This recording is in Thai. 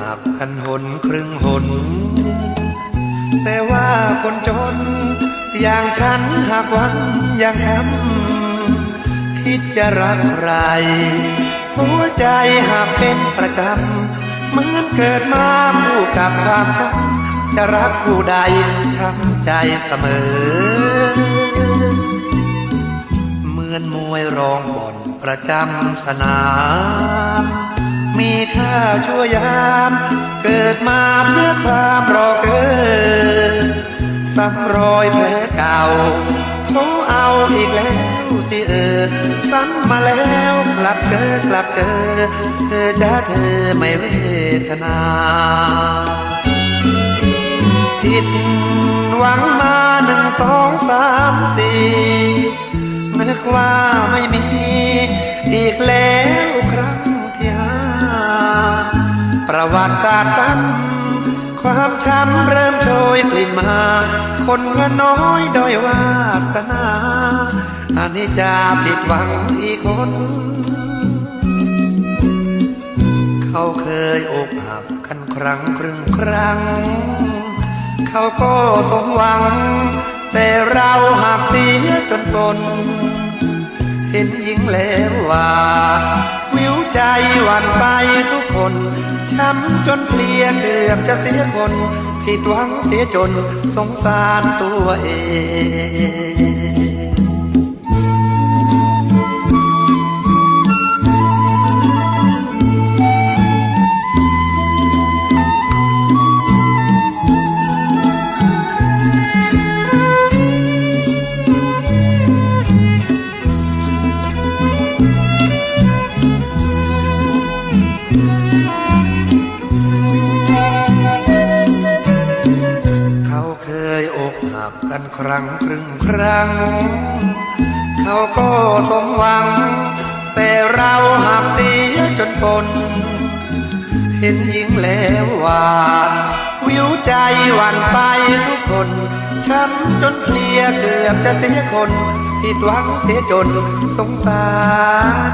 หักกันหนครึ่งหน แต่ว่าคนจน อย่างฉันหากวันอย่างช้ำคิดจะรักใคร หัวใจหากเป็นประจำเหมือนเกิดมาคู่กับความช้ำจะรักผู้ใดช้ำใจเสมอเหมือนมวยรองบนประจำสนาม ชั่วยาม เกิดมาเพื่อความรอเกินซ้ำรอยแผลเก่าเขาเอาอีกแล้วสิเออ ซ้ำมาแล้วกลับเจอกลับเจอ เธอจะเธอไม่เวทนาผิดหวังมาหนึ่งสองสามสี่นึกว่าไม่มีอีกแล้ว ประวัติศาสตร์ซ้ำความช้ำเริ่มโชยกลิ่นมา คนเงินน้อยด้อยวาสนาอันนี้จะผิดหวังอีกคน เขาเคยอกหักกันครั้งครึ่งครั้ง เขาก็สมหวัง แต่เราหากเสียจนปนเห็นหญิงแล้วว่า วิวใจหวั่นไปทุกคน ช้ำจนเพลียเกือบจะเสียคนผิดหวังเสียจนสงสารตัวเอง อกหักกันครั้งครึ่งครั้ง เขาก็สมหวัง แต่เราหากเสียจนปน เห็นหญิงแล้วว่าวิวใจหวั่นไปทุกคนช้ำจนเพลียเกือบจะเสียคนผิดหวังเสียจนสงสาร